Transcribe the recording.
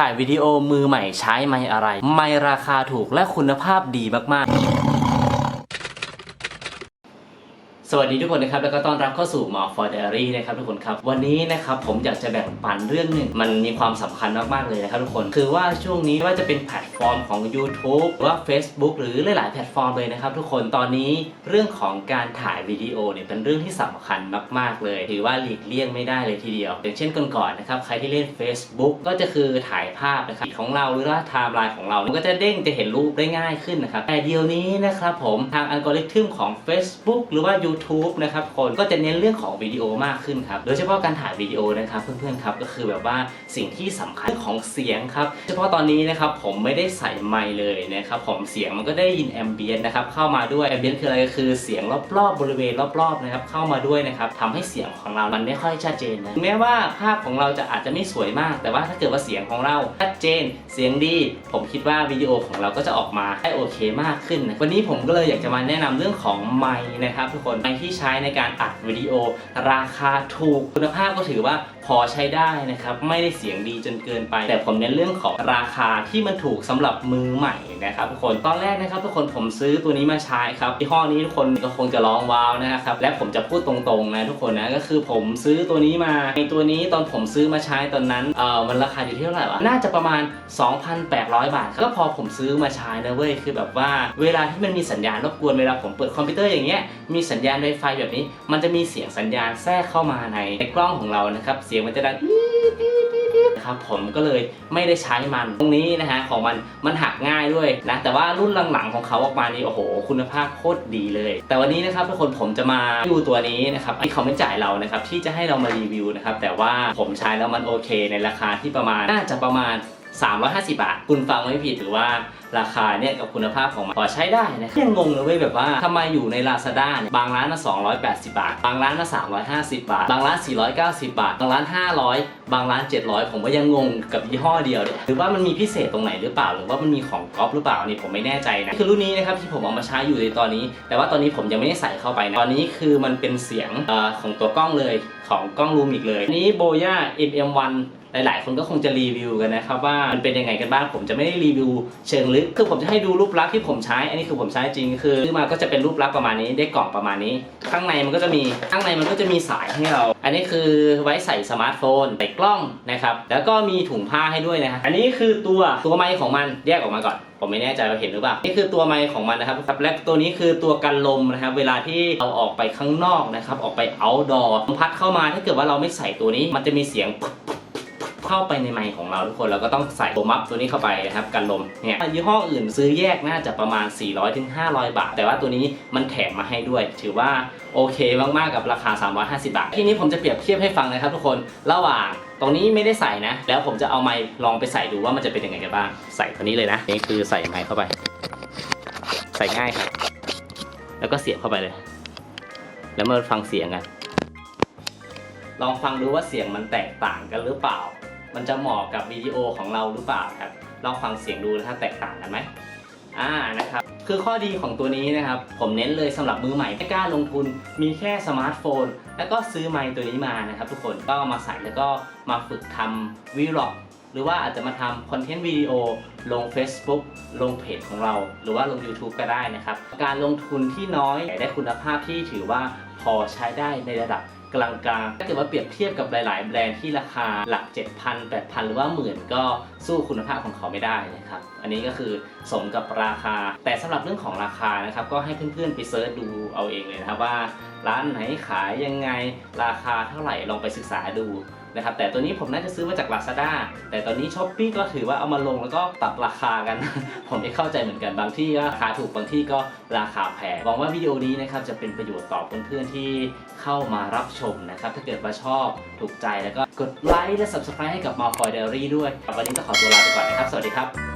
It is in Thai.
ถ่ายวิดีโอมือใหม่ใช้ไมค์อะไร ไมค์ราคาถูกและคุณภาพดีมากๆ สวัสดีทุกคนนะครับ แล้วก็ต้อนรับเข้าสู่หมอ for diary นะครับทุกคนครับ วันนี้นะครับผมอยากจะแบ่งปันเรื่องหนึ่ง มันมีความสำคัญมากๆเลยนะครับทุกคน คือว่าช่วงนี้ไม่ว่าจะเป็นแพลตฟอร์มของ YouTube หรือว่า Facebook หรือหลายๆแพลตฟอร์มเลยนะครับทุกคน ตอนนี้เรื่องของการถ่ายวิดีโอเนี่ยเป็นเรื่องที่สำคัญมาก ๆ เลย ถือว่าหลีกเลี่ยงไม่ได้เลยทีเดียว อย่างเช่นก่อนๆนะครับ ใครที่เล่น Facebook ก็จะคือถ่ายภาพนะครับของเราหรือว่าไทม์ไลน์ของเรา มันก็จะเด้งจะเห็นรูปได้ง่ายขึ้นนะครับ แต่เดี๋ยวนี้นะครับผมทางอัลกอริทึมของ Facebook หรือว่า YouTube นะครับคนก็จะเน้นเรื่องของวิดีโอมากขึ้นครับโดยเฉพาะการถ่ายวิดีโอนะครับเพื่อนๆครับก็คือแบบว่าสิ่งที่สำคัญของเสียงครับเฉพาะตอนนี้นะครับผมไม่ได้ใส่ไมค์เลยนะครับผมเสียงมันก็ได้ยินแอมเบียนนะครับเข้ามาด้วยแอมเบียนคืออะไรก็คือเสียงรอบๆบริเวณรอบๆนะครับเข้ามาด้วยนะครับทำให้เสียงของเรามันไม่ค่อยชัดเจนนะแม้ว่าภาพของเราจะอาจจะไม่สวยมาก แต่ว่าถ้าเกิดว่าเสียงของเราชัดเจน เสียงดี ผมคิดว่าวิดีโอของเราก็จะออกมาได้โอเคมากขึ้นนะวันนี้ผมก็เลยอยากจะมาแนะนำเรื่องของไมค์นะครับทุกคนไมค์ที่ใช้ในการอัดวิดีโอ ราคาถูกคุณภาพก็ถือว่าพอใช้ได้นะครับไม่ได้เสียงดีจนเกินไป แต่ผมเน้นเรื่องของราคาที่มันถูกสำหรับมือใหม่นะครับทุกคนตอนแรกนะครับทุกคนผมซื้อตัวนี้มาใช้ครับยี่ห้อนี้ทุกคนก็คงจะร้องว้าวนะครับและผมจะพูดตรงๆนะทุกคนนะก็คือผมซื้อตัวนี้มาในตัวนี้ตอนผมซื้อมาใช้ตอนนั้นเออมันราคาอยู่ที่เท่าไหร่วะน่าจะประมาณ 2,800 บาทครับก็พอผมซื้อมาใช้นะเว้ยคือแบบว่าเวลาที่มันมีสัญญาณรบกวนเวลาผมเปิดคอมพิวเตอร์อย่างเงี้ยมีสัญญาณ Wi-Fi แบบนี้ มันจะมีเสียงสัญญาณแทรกเข้ามาในในกล้องของเรานะครับ เสียงมันจะดังนะครับผมก็เลยไม่ได้ใช้มันตรงนี้นะฮะของมันมันหักง่ายด้วยนะแต่ว่ารุ่นหลังๆของเขาออกมานี่โอ้โห คุณภาพโคตรดีเลย แต่วันนี้นะครับทุกคนผมจะมาดูตัวนี้นะครับที่เขาไม่จ่ายเรานะครับที่จะให้เรามารีวิวนะครับแต่ว่าผมใช้แล้วมันโอเค ในราคาที่ประมาณน่าจะประมาณ 350 บาท คุณฟังไม่ผิดหรือว่าราคาเนี่ยกับคุณภาพของมันพอใช้ได้นะยังงงเลยเว้ยแบบว่าทำไมอยู่ใน Lazada เนี่ยบางร้านน่ะ280 บาท บางร้านน่ะ350 บาท บางร้าน 490 บาท บางร้าน 500 บางร้าน 700 ผมก็ยังงงกับยี่ห้อเดียวเลยหรือว่ามันมีพิเศษตรงไหนหรือเปล่า หรือว่ามันมีของก๊อปหรือเปล่านี่ผมไม่แน่ใจนะคือรุ่นนี้นะครับที่ผมเอามาใช้อยู่ในตอนนี้ แต่ว่าตอนนี้ผมยังไม่ได้ใส่เข้าไปนะตอนนี้คือมันเป็นเสียงเออของตัวกล้องเลยของกล้องรูมอีกเลยนนี้โบย่า MM1 หลาย ๆ คนก็คงจะรีวิวกันนะครับว่ามันเป็นยังไงกันบ้างผมจะไม่ได้รีวิวเชิงลึกคือผมจะให้ดูรูปลักษณ์ที่ผมใช้ อันนี้คือผมใช้จริงคือซื้อมาก็จะเป็นรูปลักษณ์ประมาณนี้ได้กล่องประมาณนี้ ข้างในมันก็จะมีข้างในมันก็จะมีสายให้เรา อันนี้คือไว้ใส่สมาร์ทโฟนใส่กล้องนะครับแล้วก็มีถุงผ้าให้ด้วยนะฮะอันนี้คือตัวตัวไมค์ของมันแยกออกมาก่อนผมไม่แน่ใจว่าเห็นหรือเปล่า นี่คือตัวไมค์ของมันนะครับซับและตัวนี้คือตัวกันลมนะครับ เวลาที่เราออกไปข้างนอกนะครับ ออกไป outdoor พัดเข้ามาถ้าเกิดว่าเราไม่ใส่ตัวนี้ มันจะมีเสียง เข้าไปในไมค์ของเราทุกคนเราก็ต้องใส่ตัวมัฟตัวนี้เข้าไปนะครับกันลมเนี่ยยี่ห้ออื่นซื้อแยกน่าจะประมาณ 400-500ถึง500 บาท แต่ว่าตัวนี้มันแถมมาให้ด้วย ถือว่าโอเคมากๆกับราคา 350 บาท ทีนี้ผมจะเปรียบเทียบให้ฟังนะครับทุกคนระหว่างตรงนี้ไม่ได้ใส่นะ แล้วผมจะเอาไมค์ลองไปใส่ดูว่ามันจะเป็นยังไงกันบ้างใส่ตัวนี้เลยนะนี่คือใส่ไมค์เข้าไป ใส่ง่ายครับ แล้วก็เสียบเข้าไปเลย แล้วมาฟังเสียงกันลองฟังดูว่าเสียงมันแตกต่างกันหรือเปล่า มันจะเหมาะกับวิดีโอของเราหรือเปล่าครับลองฟังเสียงดูนะครับแตกต่างกันไหมอ่านะครับคือข้อดีของตัวนี้นะครับ ผมเน้นเลยสำหรับมือใหม่ไม่กล้าลงทุน มีแค่สมาร์ทโฟน แล้วก็ซื้อไมค์ตัวนี้มานะครับ ทุกคนก็มาใส่แล้วก็มาฝึกทำวีล็อกหรือว่าอาจจะมาทำคอนเทนต์วิดีโอลง Facebook ลงเพจของเรา หรือว่าลง YouTube ก็ได้นะครับ การลงทุนที่น้อยแต่ได้คุณภาพที่ถือว่าพอใช้ได้ในระดับ กลางๆถ้าเกิดว่าเปรียบเทียบกับหลาย ๆ แบรนด์ที่ราคาหลัก 7,000 8,000 หรือว่าหมื่นก็ สู้คุณภาพของเขาไม่ได้นะครับ อันนี้ก็คือสมกับราคา แต่สำหรับเรื่องของราคานะครับ ก็ให้เพื่อนๆไปเซิร์ชดูเอาเองเลยนะครับว่าร้านไหนขายยังไงราคาเท่าไหร่ลองไปศึกษาดูนะครับแต่ตัวนี้ผมน่าจะซื้อมาจาก Lazada แต่ตอนนี้ s h อ p e e ก็ถือว่าเอามาลงแล้วก็ปรับราคากัน ผมไม่เข้าใจเหมือนกันบางที่ก็ราคาถูกบางที่ก็ราคาแพงหวังว่าวิดีโอนี้นะครับจะเป็นประโยชน์ต่อเพื่อนๆที่เข้ามารับชมนะครับถ้าเกิดว่าชอบถูกใจแล้วก็กดไลค์และ Subscribe ให้กับ m a l f o y Diary ด้วยวันนี้ต้องขอตัวลาไปก่อนนะครับ สวัสดีครับ